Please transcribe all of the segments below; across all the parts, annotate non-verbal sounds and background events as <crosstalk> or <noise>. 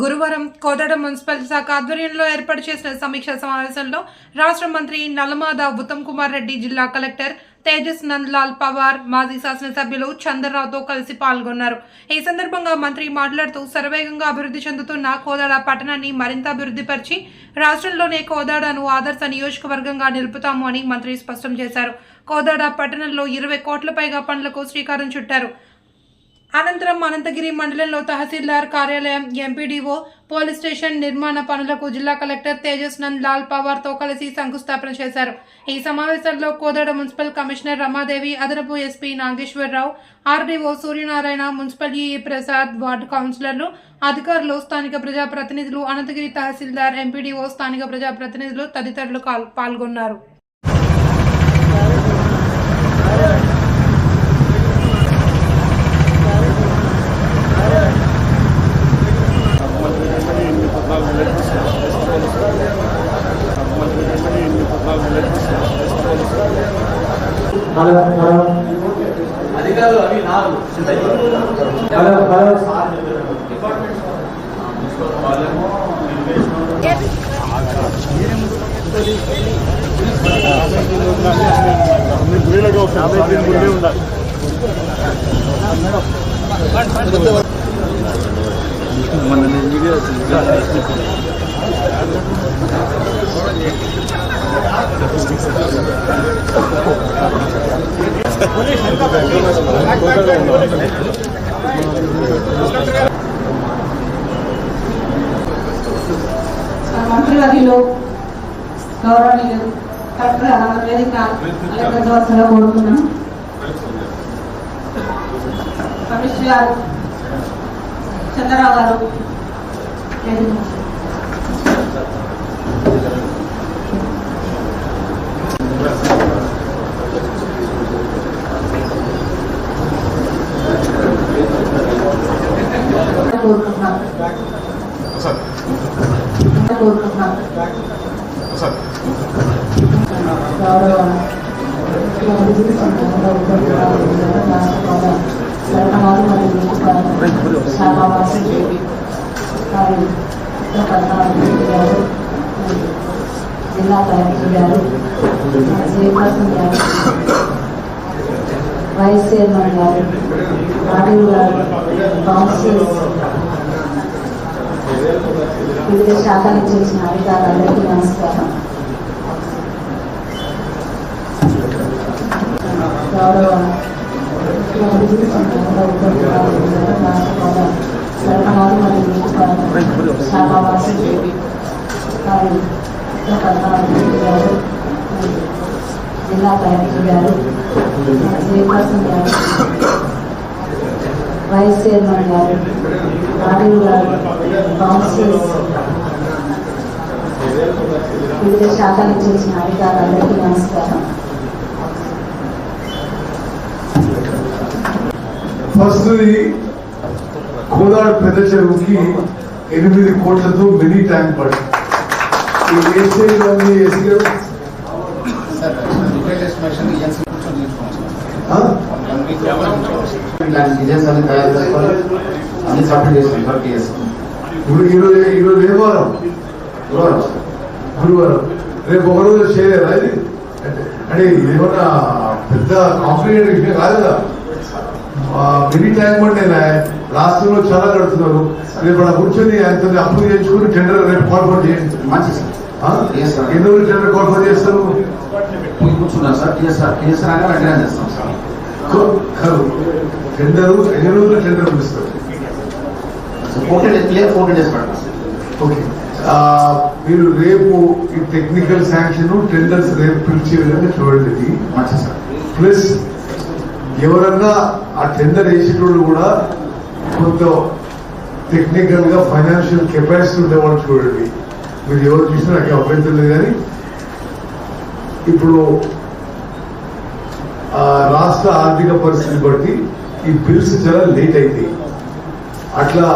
గురువారం కోదాడ మున్సిపల్ శాఖ ఆధ్వర్యంలో ఏర్పాటు చేసిన సమీక్షా సమావేశంలో రాష్ట్ర మంత్రి నల్లమాద ఉత్తమ్ కుమార్ రెడ్డి జిల్లా కలెక్టర్ తేజస్ నందలాల్ పవార్ మాజీ శాసనసభ్యులు చంద్రరావుతో కలిసి పాల్గొన్నారు. ఈ సందర్భంగా మంత్రి మాట్లాడుతూ శరవేగంగా అభివృద్ధి చెందుతున్న కోదాడ పట్టణాన్ని మరింత అభివృద్ధిపరిచి రాష్ట్రంలోనే కోదాడను ఆదర్శ నియోజకవర్గంగా నిలుపుతాము అని మంత్రి స్పష్టం చేశారు. కోదాడ పట్టణంలో ఇరవై కోట్ల పైగా పనులకు శ్రీకారం చుట్టారు. అనంతరం అనంతగిరి మండలంలో తహసీల్దార్ కార్యాలయం ఎంపీడీఓ పోలీస్ స్టేషన్ నిర్మాణ పనులకు జిల్లా కలెక్టర్ తేజస్ నంద్ లాల్ పవార్తో కలిసి శంకుస్థాపన చేశారు. ఈ సమావేశంలో కోదాడ మున్సిపల్ కమిషనర్ రమాదేవి అదనపు SP Nageswara Rao RDO Suryanarayana municipal EE Prasad ward కౌన్సిలర్లు అధికారులు స్థానిక ప్రజాప్రతినిధులు అనంతగిరి తహసీల్దార్ ఎంపీడీఓ స్థానిక ప్రజాప్రతినిధులు తదితరులు కాల్- పాల్గొన్నారు. హలో హలో అధికారులు అవి నాలుగు హలో హలో వాళ్ళేమో మంత్రివర్యులు గౌరవనీయులు కలెక్టర్ అనంత వేదిక అలంకరించవలసిందిగా కోరుతున్నాను కమిషనర్ గారు చంద్రరావు గారు వేదిక గౌరవ ముఖ్యమంత్రి సంఘంలో ఉపయోగించాలని రాష్ట్ర మరియు గారు జిల్లా కలెక్టర్ గారు చైర్పర్సన్ గారు వైస్ చైర్మన్ గారు ఆర్డీఓ గారు కౌన్సిల్స్ వివిధ శాఖల చేసిన అధికారులందరికీ నమస్కారం. గౌరవ. సరఫరాలు మరియు నీటిపారుదల శాఖ మంత్రి వారి పద్నాలుగు గారు జిల్లా కలెక్టర్ గారు చైర్పర్సన్ గారు వైస్ చైర్మన్ గారు రాజీవ్ గారు కౌన్సిల్స్ వివిధ శాఖలకు చేసిన అధికారులందరికీ నమస్కారం ఫస్ట్ కోదాడ పెద్ద చెరువుకి ఎనిమిది కోట్లతో మినీ ట్యాంక్ పడింది ఈ వేసేవన్నీ వేసి ఆ? డిజైన్స్ అన్ని తయారు చేసుకొని అన్ని సబ్మిట్ చేస్తాం వర్క్ చేస్తాం ఇప్పుడు ఈరోజు ఈరోజు ఏ వారం గురువారం గురువారం రేపు ఒక రోజు చేయలేదా ఇది అంటే- ఏమన్నా పెద్ద కాంప్లికేటెడ్ విషయం కాదు కదా మినీ ట్యాంక్ బండ్ రాష్ట్రంలో చాలా కడుతున్నారు రేపు అలా కూర్చొని ఆయనతో అప్రూవ్ చేయించుకుని టెండర్ రేపు కాల్ఫర్ చేయండి మంచి సార్ ఎన్ని రోజులు టెండర్ కాల్ఫర్ చేస్తారు కూర్చున్నారు సార్ టీఎస్ఆర్ టీఎస్ఆర్ అయినా వెంటనే చేస్తాం సార్ టెండర్ ఎన్ని రోజులు టెండర్ పిలుస్తారు fourteen days clear fourteen days పడతాం ఓకే మీరు రేపు ఈ టెక్నికల్ శాంక్షన్ టెండర్స్ రేపు పిలిచే విధంగా చూడండి ప్లస్ ఎవరన్నా ఆ టెండర్ వేసేటోళ్ళు కూడా కొంత టెక్నికల్గా ఫైనాన్షియల్ కెపాసిటీ ఉండేవాళ్ళు చూడండి. మీరు ఎవరు చూసినా నాకు అభ్యంతరం లేదు కానీ ఇప్పుడు రాష్ట్ర ఆర్థిక పరిస్థితి బట్టి ఈ బిల్స్ చాలా లేట్ అయింది. అట్లా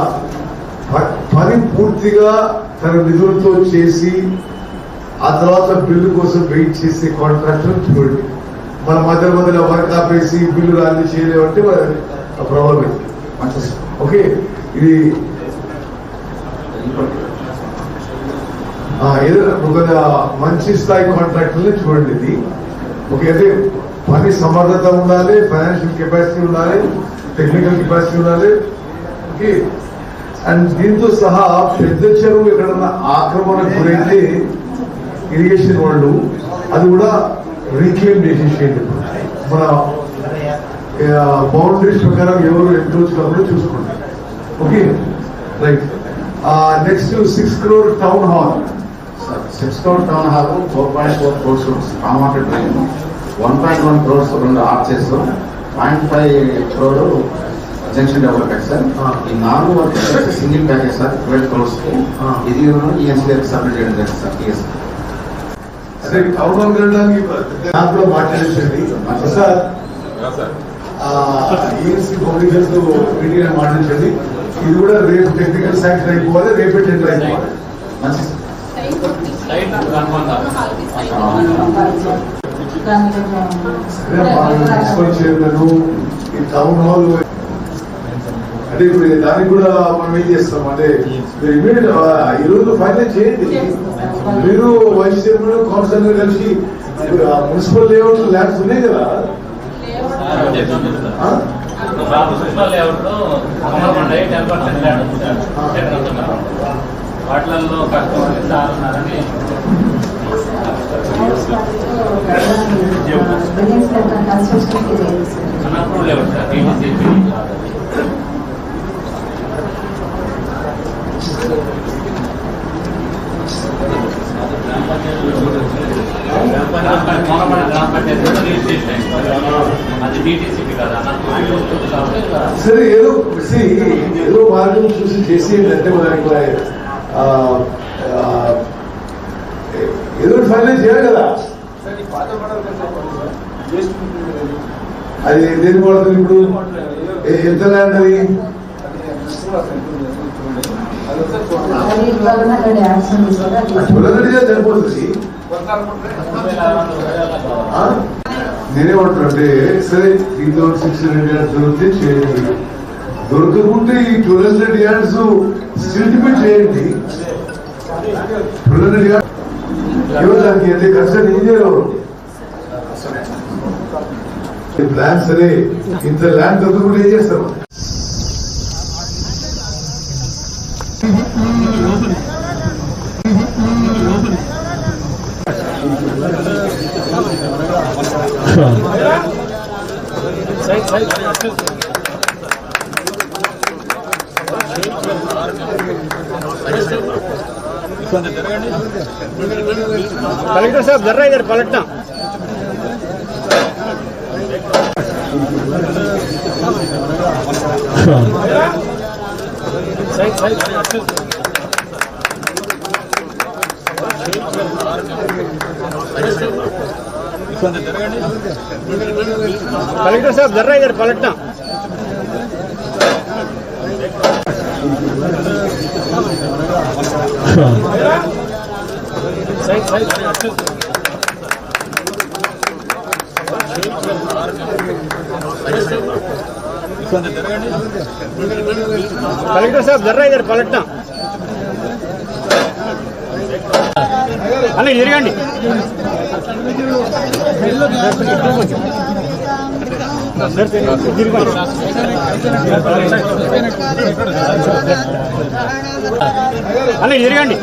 పని పూర్తిగా తన నిధులతో చేసి ఆ తర్వాత బిల్లు కోసం వెయిట్ చేసే కాంట్రాక్టర్ చూడండి. మన మధ్య మధ్యలో వర్క్ ఆపేసి బిల్లు రాని చేయలేమంటే ప్రాబ్లం మంచి ఓకే ఇది ఏదో ఒక మంచి స్థాయి కాంట్రాక్టర్ని చూడండి ఇది. ఓకే అదే పని సమర్థత ఉండాలి ఫైనాన్షియల్ కెపాసిటీ ఉండాలి టెక్నికల్ కెపాసిటీ ఉండాలి. ఓకే? అండ్ దీంతో సహా పెద్ద చెరువు ఎక్కడన్నా ఆక్రమణ గురైతే ఇరిగేషన్ వాళ్ళు అది కూడా రీక్లెయిమ్ చేసేసేయండి. మన బౌండరీస్ ప్రకారం ఎవరు ఎంక్రోచ్ కాకుండా చూసుకోండి. Okay? Right next six crore town hall six crore town hall four point four crores కామాటెడ్ drain one point one crores రెండు arches point five crore junction development sir. ఈ నాలుగు work single package sir twelve crores Ah. ఇది గారికి submit చేయడం జరిగింది sir TS అదే town hall వెళ్ళడానికి దాంట్లో మాట్లాడించండి సార్ ఈఎన్సీ పబ్లికల్స్ మీటింగ్ మాట్లాడించండి ఇది కూడా రేపు టెక్నికల్ శాంక్షన్ అయిపోవాలి రేపే టెండర్ అయిపోవాలి. మంచి ఈ టౌన్ హాల్ అంటే ఇప్పుడు దానికి కూడా మనం ఏం చేస్తాం? అంటే మీరు ఇమీడియట్ ఈ రోజు ఫైనల్ చేయండి. మీరు వైస్ చైర్మన్ కౌన్సిలర్ కలిసి మున్సిపల్ లేఅవుట్ ల్యాండ్స్ ఉన్నాయి కదా? వాటిలలో కష్టం సార్ ఉన్నారని బిల్డింగ్స్ కన్స్ట్రక్షన్కి లేదు సరే ఏదో ఏదో మార్గం చూసి చేసి అంటే మనకి ఏదో ఫైనల్ చేయాలి కదా. అది దేని పడుతుంది ఇప్పుడు? ఎంత ల్యాండ్ అది? అది గవర్నమెంట్ సరిపోతుంది ఆ? సరే three thousand six hundred ads దొరికితే చేయండి. దొరకకుంటే ఈ ట్వెల్వ్ హండ్రెడ్ యాడ్స్ స్టిల్టిమేట్ చేయండి. ట్వెల్వ్ హండ్రెడ్ యాడ్స్ ఎవరు దానికి అంటే కష్టం? ఏం ఎవరు ప్లాన్ సరే ఇంత ల్యాండ్ తొందర కూడా ఏం చేస్తారు కలెక్టర్ సాబ్ జర్రా ఇద్దరు పలట్నా कलेक्टर साहब जर्रा इधर पलटना Thank <laughs> you. కలెక్టర్ సాబ్ జర్రా ఇద్దరు కలెక్టర్ అన్న తిరగండి. అన్న తిరగండి.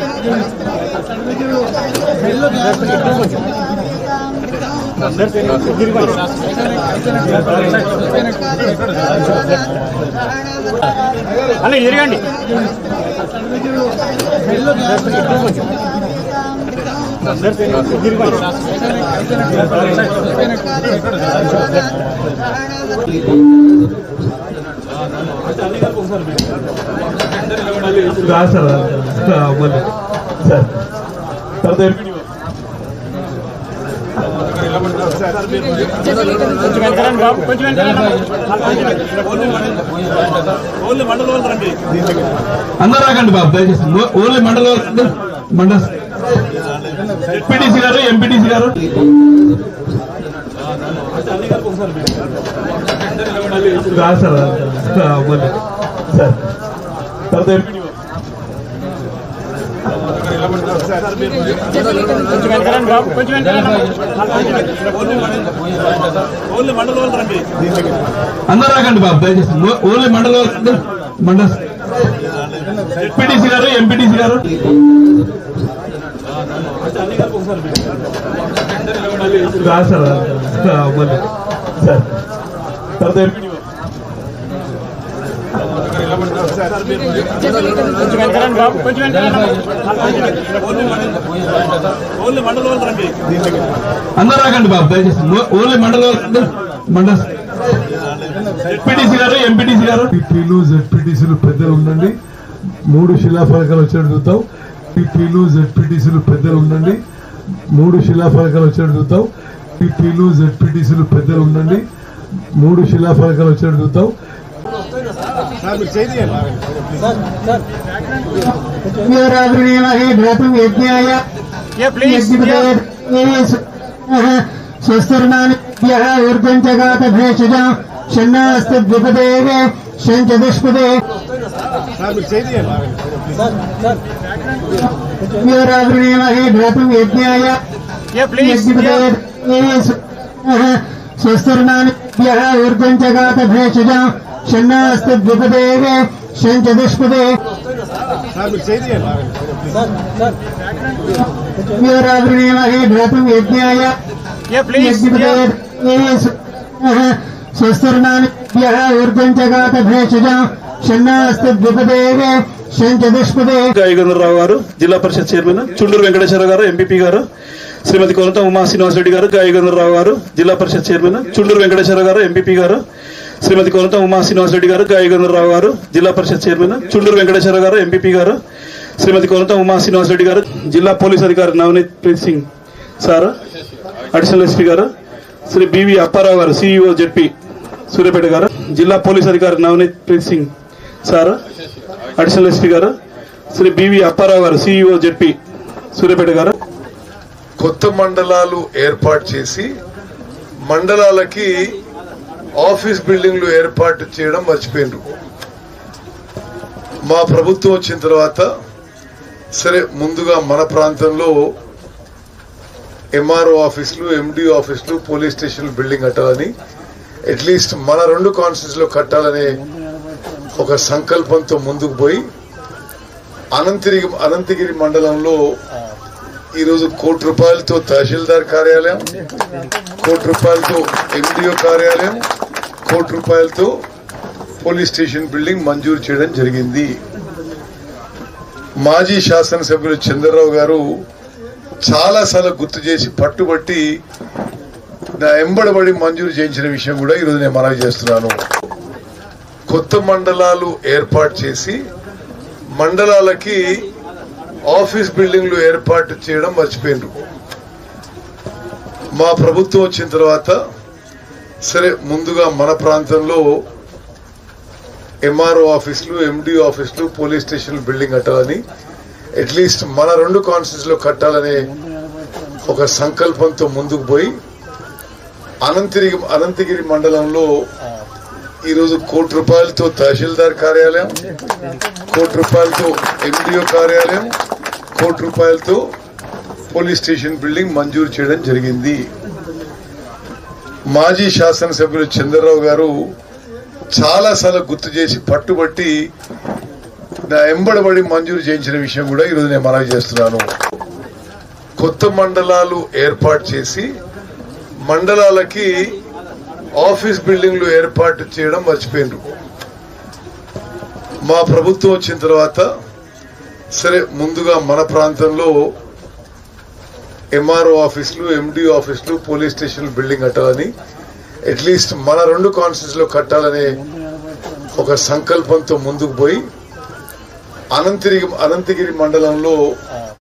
సార్ మళ్ళీ. సార్. తర్వాత అందరూ రాకండి బాబు దయచేసి. ఓన్లీ మండల మండల ఎంపీటీసీ గారు ఎంపీటీసీ గారు. సార్. తర్వాత అందరూ రాకండి బాబు దయచేసి. ఓన్లీ మండల మండల ఎంపీటీసీ గారు ఎంపీటీసీ గారు. సార్. తర్వాత అందరూ రాకండి బాబు దయచేసి. ఓన్లీ మండల మండల ఎంపీటీసీ గారు ఎంపీటీసీ గారు. పీపీలు జెడ్పీటీసీలు పెద్దలు ఉండండి. మూడు శిలాఫలకాలు వచ్చేట్టు చూద్దాం. పీపీలు జెడ్పీటీసీలు పెద్దలు ఉండండి. మూడు శిలాఫలకాలు వచ్చేట్టు చూద్దాం. పీపీలు జెడ్పీటీసీలు పెద్దలు ఉండండి. మూడు శిలాఫలకాలు వచ్చేట్టు చూద్దాం. ఘాతం యజ్ఞాయ ఏ ప్లీజ్ స్వస్తిర్మానిభ్య ఊర్ధ్వం చ గాత భేషజ షన్నాస్తి ద్విపదేవే శంచదుష్పదే యోరావృణీమహే ఘాతం యజ్ఞాయ ఏ షన్నాస్తి ద్విపదేవే శంచదుష్పదే యోరావృణీమహే ఘాతం యజ్ఞాయ ఏ ప్లీజ్ స్వస్తిర్మానిభ్య ఊర్ధ్వం చ గాత భేషజ షన్నాస్తి ద్విపదేవే గాయగంధరావు గారు జిల్లా పరిషత్ చైర్మన్ చుండూరు వెంకటేశ్వర గారు ఎంపీపీ గారు శ్రీమతి కొనత ఉమా శ్రీనివాసరెడ్డి గారు గాయగంధరావు గారు జిల్లా పరిషత్ చైర్మన్ చుండూరు వెంకటేశ్వర గారు ఎంపీపీ గారు శ్రీమతి కొనత ఉమా శ్రీనివాసరెడ్డి గారు గాయగంధర్రావు గారు జిల్లా పరిషత్ చైర్మన్ చుండూరు వెంకటేశ్వర గారు ఎంపీపీ గారు శ్రీమతి కొనత ఉమా శ్రీనివాసరెడ్డి గారు జిల్లా పోలీస్ అధికారి Navneet Preet Singh sir additional SP గారు శ్రీ బివి అప్పారావు గారు సిఇఓ జెడ్పీ సూర్యాపేట గారు జిల్లా పోలీస్ అధికారి Navneet Preet Singh sir additional SP గారు శ్రీ బివి అప్పారావు గారు సిఇఓ జెడ్పీ సూర్యాపేట గారు. కొత్త మండలాలు ఏర్పాటు చేసి మండలాలకి ఆఫీస్ బిల్డింగ్లు ఏర్పాటు చేయడం మర్చిపోయినరు మా ప్రభుత్వం వచ్చిన తర్వాత సరే ముందుగా మన ప్రాంతంలో ఎంఆర్ఓ ఆఫీసులు ఎండి ఆఫీసులు పోలీస్ స్టేషన్ బిల్డింగ్ కట్టాలని అట్లీస్ట్ మన రెండు కాన్స్టిట్యూన్స్లో కట్టాలనే ఒక సంకల్పంతో ముందుకు పోయి అనంతగిరి అనంతగిరి మండలంలో ఈరోజు కోటి రూపాయలతో తహసీల్దార్ కార్యాలయం కోటి రూపాయలతో ఎండిఓ కార్యాలయం కోటి రూపాయలతో పోలీస్ స్టేషన్ బిల్డింగ్ మంజూరు చేయడం జరిగింది. మాజీ శాసనసభ్యులు చంద్రరావు గారు చాలాసార్లు గుర్తు చేసి పట్టుబట్టి నా ఎంబడబడి మంజూరు చేయించిన విషయం కూడా ఈరోజు నేను మనవి చేస్తున్నాను. కొత్త మండలాలు ఏర్పాటు చేసి మండలాలకి ఆఫీస్ బిల్డింగ్లు ఏర్పాటు చేయడం మర్చిపోయినరు. మా ప్రభుత్వం వచ్చిన తర్వాత సరే ముందుగా మన ప్రాంతంలో ఎంఆర్ఓ ఆఫీసులు ఎండి ఆఫీసులు పోలీస్ స్టేషన్ బిల్డింగ్ కట్టాలని అట్లీస్ట్ మన రెండు కాన్స్టిట్యూన్స్లో కట్టాలనే ఒక సంకల్పంతో ముందుకు పోయి అనంతగిరి అనంతగిరి మండలంలో ఈరోజు కోటి రూపాయలతో తహసీల్దార్ కార్యాలయం కోటి రూపాయలతో ఎండిఓ కార్యాలయం కోటి రూపాయలతో పోలీస్ స్టేషన్ బిల్డింగ్ మంజూరు చేయడం జరిగింది. మాజీ శాసనసభ్యులు చంద్రరావు గారు చాలాసార్లు గుర్తు చేసి పట్టుబట్టి నా ఎంబడబడి మంజూరు చేయించిన విషయం కూడా ఈరోజు నేను మనవి చేస్తున్నాను. కొత్త మండలాలు ఏర్పాటు చేసి మండలాలకి ఆఫీస్ బిల్డింగ్లు ఏర్పాటు చేయడం మర్చిపోయినరు. మా ప్రభుత్వం వచ్చిన తర్వాత సరే ముందుగా మన ప్రాంతంలో ఎంఆర్ఓ ఆఫీసులు ఎండి ఆఫీసులు పోలీస్ స్టేషన్ బిల్డింగ్ కట్టాలని అట్లీస్ట్ మన రెండు కాన్స్టిట్యూన్స్లో కట్టాలనే ఒక సంకల్పంతో ముందుకు పోయి అనంతగిరి అనంతగిరి మండలంలో